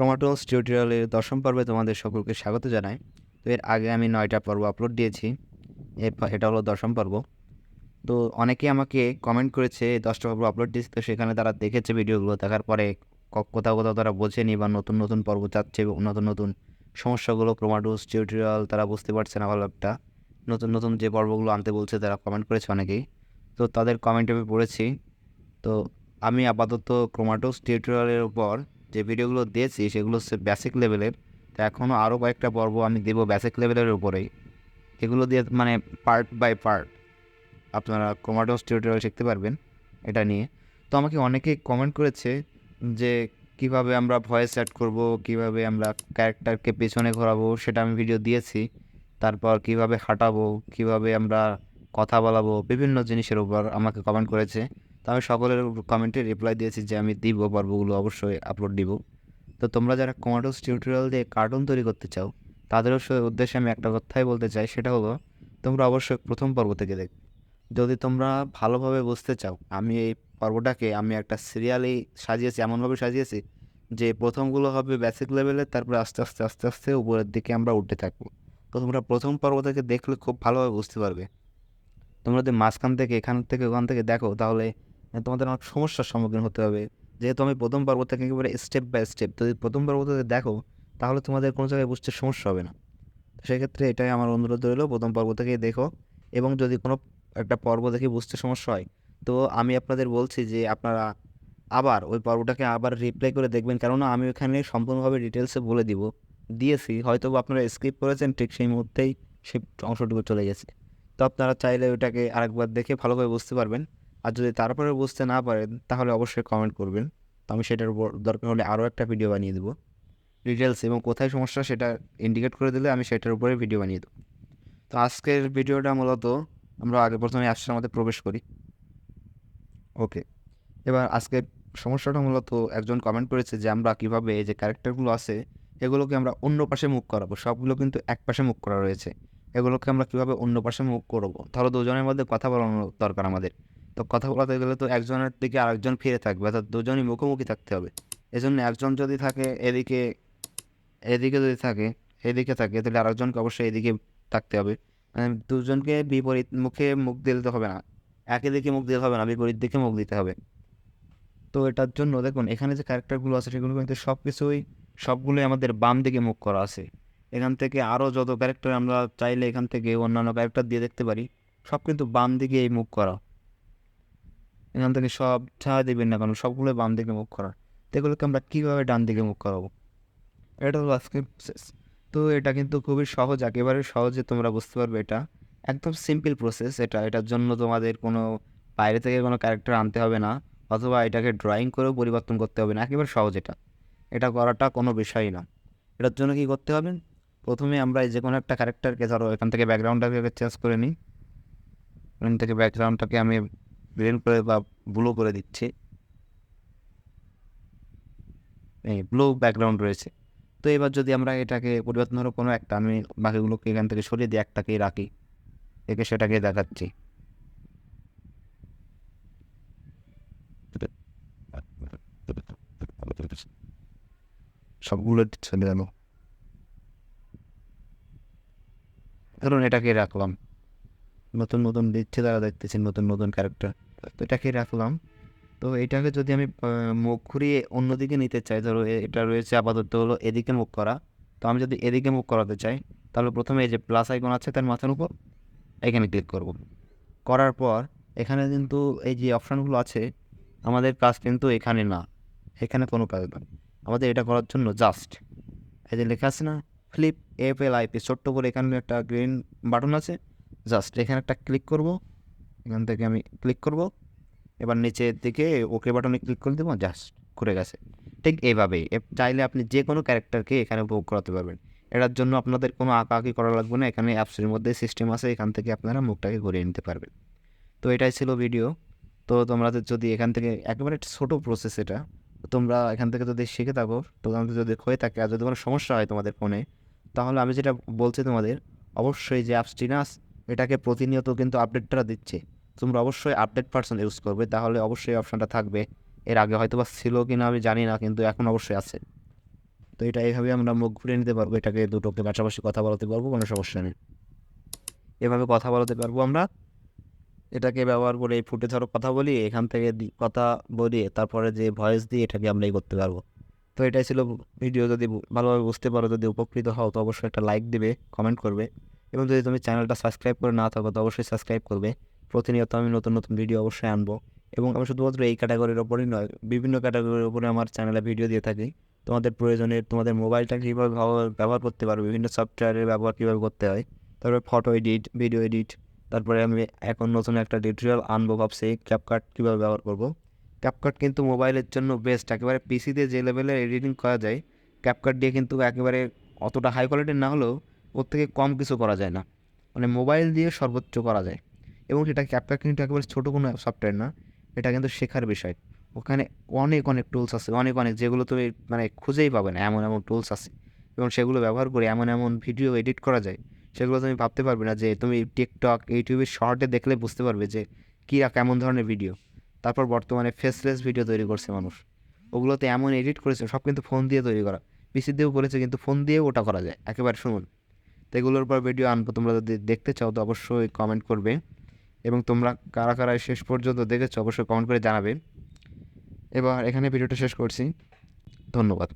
ক্রোমাটোস টিউটোরিয়ালের দশম পর্বে তোমাদের সকলকে স্বাগত জানাই। তো এর আগে আমি নয়টা পর্ব আপলোড দিয়েছি। এটা হলো দশম পর্ব। তো অনেকেই আমাকে কমেন্ট করেছে, দশটা পর্ব আপলোড দিয়েছি, তো সেখানে তারা দেখেছে ভিডিওগুলো দেখার পরে কোথাও কোথাও তারা বোঝেনি বা নতুন নতুন পর্ব চাচ্ছে এবং নতুন নতুন সমস্যাগুলো ক্রোমাটোস টিউটোরিয়াল তারা বুঝতে পারছে না ভালো একটা। নতুন নতুন যে পর্বগুলো আনতে বলছে তারা কমেন্ট করেছে অনেকেই। তো তাদের কমেন্ট আমি পড়েছি। তো আমি আপাতত ক্রোমাটোস টিউটোরিয়ালের উপর যে ভিডিওগুলো দিয়েছি, সেগুলো হচ্ছে বেসিক লেভেলের তো এখনও আরও কয়েকটা পর্ব আমি দেবো বেসিক লেভেলের উপরেই। এগুলো দিয়ে মানে পার্ট বাই পার্ট আপনারা ক্রোমাটোস টিউটোরিয়াল শিখতে পারবেন এটা নিয়ে। তো আমাকে অনেকেই কমেন্ট করেছে যে কীভাবে আমরা ভয়েস অ্যাড করব, কীভাবে আমরা ক্যারেক্টারকে পেছনে ঘোরাবো, সেটা আমি ভিডিও দিয়েছি। তারপর কীভাবে হাঁটাবো, কীভাবে আমরা কথা বলাবো, বিভিন্ন জিনিসের উপর আমাকে কমেন্ট করেছে। তো আমি সকলের কমেন্টে রিপ্লাই দিয়েছি যে আমি দিব, পর্বগুলো অবশ্যই আপলোড দিব। তো তোমরা যারা কমাটোস টিউটোরিয়াল দিয়ে কার্টুন তৈরি করতে চাও তাদেরও সে- উদ্দেশ্যে আমি একটা কথাই বলতে চাই, সেটা হলো তোমরা অবশ্যই প্রথম পর্ব থেকে দেখ। যদি তোমরা ভালোভাবে বুঝতে চাও, আমি এই পর্বটাকে আমি একটা সিরিয়ালি সাজিয়েছি, এমনভাবে সাজিয়েছি যে প্রথমগুলো হবে বেসিক লেভেলে তারপরে আস্তে আস্তে আস্তে আস্তে উপরের দিকে আমরা উঠতে থাকব। তো তোমরা প্রথম পর্ব থেকে দেখলে খুব ভালোভাবে বুঝতে পারবে। তোমরা যদি মাঝখান থেকে, এখান থেকে, ওখান থেকে দেখো, তাহলে তোমাদের অনেক সমস্যার সম্মুখীন হতে হবে। যেহেতু আমি প্রথম পর্ব থেকে একেবারে স্টেপ বাই স্টেপ যদি প্রথম পর্ব থেকে দেখো, তাহলে তোমাদের কোনো জায়গায় বুঝতে সমস্যা হবে না। সেক্ষেত্রে এটাই আমার অনুরোধ রইল, প্রথম পর্ব থেকেই দেখো। এবং যদি কোনো একটা পর্ব দেখে বুঝতে সমস্যা হয়, তো আমি আপনাদের বলছি যে আপনারা আবার ওই পর্বটাকে আবার রিপ্লাই করে দেখবেন। কেননা আমি ওখানে সম্পূর্ণভাবে ডিটেলসে বলে দিব। দিয়েছি হয়তো আপনারা স্কিপ করেছেন, ঠিক সেই মুহূর্তেই সেই অংশটুকু চলে গেছে। তো আপনারা চাইলে ওটাকে আরেকবার দেখে ভালোভাবে বুঝতে পারবেন। আর যদি তারপরে বুঝতে না পারেন, তাহলে অবশ্যই কমেন্ট করবেন। তো আমি সেটার উপর দরকার হলে আরও একটা ভিডিও বানিয়ে দেবো। ডিটেলস এবং কোথায় সমস্যা সেটা ইন্ডিকেট করে দিলে আমি সেটার উপরে ভিডিও বানিয়ে দেবো। তো আজকের ভিডিওটা মূলত আমরা আগে প্রথমে অ্যাপসের মধ্যে প্রবেশ করি। ওকে এবার আজকের সমস্যাটা মূলত একজন কমেন্ট করেছে যে আমরা কীভাবে যে ক্যারেক্টারগুলো আছে, এগুলোকে আমরা অন্য পাশে মুখ করাবো। সবগুলো কিন্তু এক পাশে মুখ করা রয়েছে। এগুলোকে আমরা কীভাবে অন্য পাশে মুখ করব? তাহলে দুজনের মধ্যে কথা বলানো দরকার আমাদের। তো কথা বলাতে গেলে তো একজনের দিকে আরেকজন ফিরে থাকবে, অর্থাৎ দুজনই মুখোমুখি থাকতে হবে। এজন্য একজন যদি থাকে এদিকে এদিকে যদি থাকে, এদিকে থাকে, তাহলে আরেকজনকে অবশ্যই এদিকে থাকতে হবে। মানে দুজনকে বিপরীত মুখে মুখ দিতে হবে না একই দিকে মুখ দিতে হবে না, বিপরীত দিকে মুখ দিতে হবে। তো এটার জন্য দেখুন, এখানে যে ক্যারেক্টারগুলো আছে, সেগুলো কিন্তু সব কিছুই সবগুলোই আমাদের বাম দিকে মুখ করা আছে। এখান থেকে আরও যত ক্যারেক্টার আমরা চাইলে এখান থেকে অন্যান্য ক্যারেক্টার দিয়ে দেখতে পারি, সব কিন্তু বাম দিকে এই মুখ করা। এখান থেকে সব যা দেবেন না, কারণ সবগুলো বাম দিকে মুখ করা। তো এগুলোকে আমরা কীভাবে ডান দিকে মুখ করাবো? এটা হলো আজকের প্রসেস তো এটা কিন্তু খুবই সহজ, একেবারে সহজে তোমরা বুঝতে পারবে এটা। একদম সিম্পল প্রসেস এটা। এটার জন্য তোমাদের কোনো বাইরে থেকে কোনো ক্যারেক্টার আনতে হবে না, অথবা এটাকে ড্রয়িং করেও পরিবর্তন করতে হবে না, একেবারে সহজ এটা। এটা করাটা কোনো বিষয়ই না। এটার জন্য কি করতে হবে? প্রথমে আমরা যে কোনো একটা ক্যারেক্টারকে ধরো, এখান থেকে ব্যাকগ্রাউন্ডটাকে চেঞ্জ করে নিই। এখান থেকে ব্যাকগ্রাউন্ডটাকে আমি গ্রিন করে বা ব্লু করে দিচ্ছি। এই ব্লু ব্যাকগ্রাউন্ড রয়েছে। তো এবার যদি আমরা এটাকে পরিবর্তন হলো কোনো একটা, আমি বাকিগুলোকে এখান থেকে সরিয়ে দিয়ে একটাকেই রাখি। একে সেটাকে দেখাচ্ছি। সবগুলো চলে গেল ধরুন এটাকে রাখলাম। নতুন নতুন দিচ্ছে তারা দেখতেছি নতুন নতুন ক্যারেক্টার তো এটাকে রাখলাম। তো এটাকে যদি আমি মুখ ঘুরিয়ে অন্যদিকে নিতে চাই, ধরো এটা রয়েছে আপাতত হলো এদিকে মুখ করা। তো আমি যদি এদিকে মুখ করাতে চাই, তাহলে প্রথমে এই যে প্লাস আইকন আছে তার মাথার উপর, এখানে ক্লিক করব। করার পর এখানে কিন্তু এই যে অপশানগুলো আছে, আমাদের কাজ কিন্তু এখানে না, এখানে কোনো কাজ না। আমাদের এটা করার জন্য জাস্ট এই যে লেখা আছে না ফ্লিপ এফ এল আইপি ছোট্ট করে এখানে একটা গ্রিন বাটন আছে। জাস্ট এখানে একটা ক্লিক করব, এখান থেকে আমি ক্লিক করব, এবার নিচের দিকে ওকে বাটনে ক্লিক করে দেবো, জাস্ট ঘুরে গেছে। ঠিক এইভাবেই চাইলে আপনি যে কোনো ক্যারেক্টারকে এখানে উপভোগ করাতে পারবেন। এটার জন্য আপনাদের কোনো আঁকা আঁকি করা লাগবে না, এখানে অ্যাপসের মধ্যে সিস্টেম আছে, এখান থেকে আপনারা মুখটাকে ঘুরিয়ে নিতে পারবেন। তো এটাই ছিল ভিডিও। তো তোমরা যদি এখান থেকে একেবারে ছোটো প্রসেস এটা তোমরা এখান থেকে যদি শিখে থাকো তোমাদের যদি হয়ে থাকে আর যদি কোনো সমস্যা হয় তোমাদের ফোনে তাহলে আমি যেটা বলছি তোমাদের, অবশ্যই যে অ্যাপসটি না এটাকে প্রতিনিয়ত কিন্তু আপডেটটা দিচ্ছে। তোমরা অবশ্যই আপডেট পার্সন ইউজ করবে, তাহলে অবশ্যই অপশানটা থাকবে। এর আগে হয়তো বা ছিল কি না আমি জানি না, কিন্তু এখন অবশ্যই আছে। তো এটা এইভাবে আমরা মুখ ঘুরে নিতে পারব, এটাকে দুটোকে পাশাপাশি কথা বলাতে পারব, কোনো সমস্যা নেই। এভাবে কথা বলাতে পারব আমরা। এটাকে ব্যবহার করে এই ফুটে ধরো কথা বলি, এখান থেকে কথা বলিয়ে তারপরে যে ভয়েস দিয়ে এটাকে আমরা এই করতে পারব। তো এটাই ছিল ভিডিও, যদি ভালোভাবে বুঝতে পারো, যদি উপকৃত হও, তো অবশ্যই একটা লাইক দেবে, কমেন্ট করবে। এবং যদি তুমি চ্যানেলটা সাবস্ক্রাইব করে না থাকো, তো অবশ্যই সাবস্ক্রাইব করবে। প্রতিনিয়ত আমি নতুন নতুন ভিডিও অবশ্যই আনব। এবং আমি শুধুমাত্র এই ক্যাটাগরির ওপরই নয়, বিভিন্ন ক্যাটাগরির ওপরে আমার চ্যানেলে ভিডিও দিয়ে থাকি। তোমাদের প্রয়োজনে তোমাদের মোবাইলটা কীভাবে ব্যবহার করতে পারো বিভিন্ন সফটওয়্যারের ব্যবহার কীভাবে করতে হয়, তারপরে ফটো এডিট ভিডিও এডিট তারপরে আমি এখন নতুন একটা টিউটোরিয়াল আনব, ভাবছি ক্যাপকাট কীভাবে ব্যবহার করব। ক্যাপকাট কিন্তু মোবাইলের জন্য বেস্ট একেবারে পিসিতে যে লেভেলের এডিটিং করা যায় ক্যাপকাট দিয়ে কিন্তু একেবারে অতটা হাই কোয়ালিটির না হলেও ওর থেকে কম কিছু করা যায় না। মানে মোবাইল দিয়ে সর্বোচ্চ করা যায়। এবং সেটা ক্যাপকাট কিন্তু একেবারে ছোটো কোনো সফটওয়্যার না, এটা কিন্তু শেখার বিষয়। ওখানে অনেক অনেক টুলস আছে, অনেক অনেক যেগুলো তুমি মানে খুঁজেই পাবে না, এমন এমন টুলস আছে। এবং সেগুলো ব্যবহার করে এমন এমন ভিডিও এডিট করা যায়, সেগুলো তুমি ভাবতে পারবে না যে তুমি টিকটক ইউটিউবের শর্টে দেখলে বুঝতে পারবে যে কী কেমন ধরনের ভিডিও তারপর বর্তমানে ফেসলেস ভিডিও তৈরি করছে মানুষ। ওগুলোতে এমন এডিট করেছে, সব কিন্তু ফোন দিয়ে তৈরি করা। পিসি দিয়েও করেছে কিন্তু ফোন দিয়েও ওটা করা যায়, একেবারে শুনুন। তো এগুলোর উপর ভিডিও আনব। তোমরা যদি দেখতে চাও, তো অবশ্যই কমেন্ট করবে। এবং তোমরা কারা কারা শেষ পর্যন্ত দেখেছ, অবশ্যই কমেন্ট করে জানাবে। এবার এখানে ভিডিওটা শেষ করছি। ধন্যবাদ।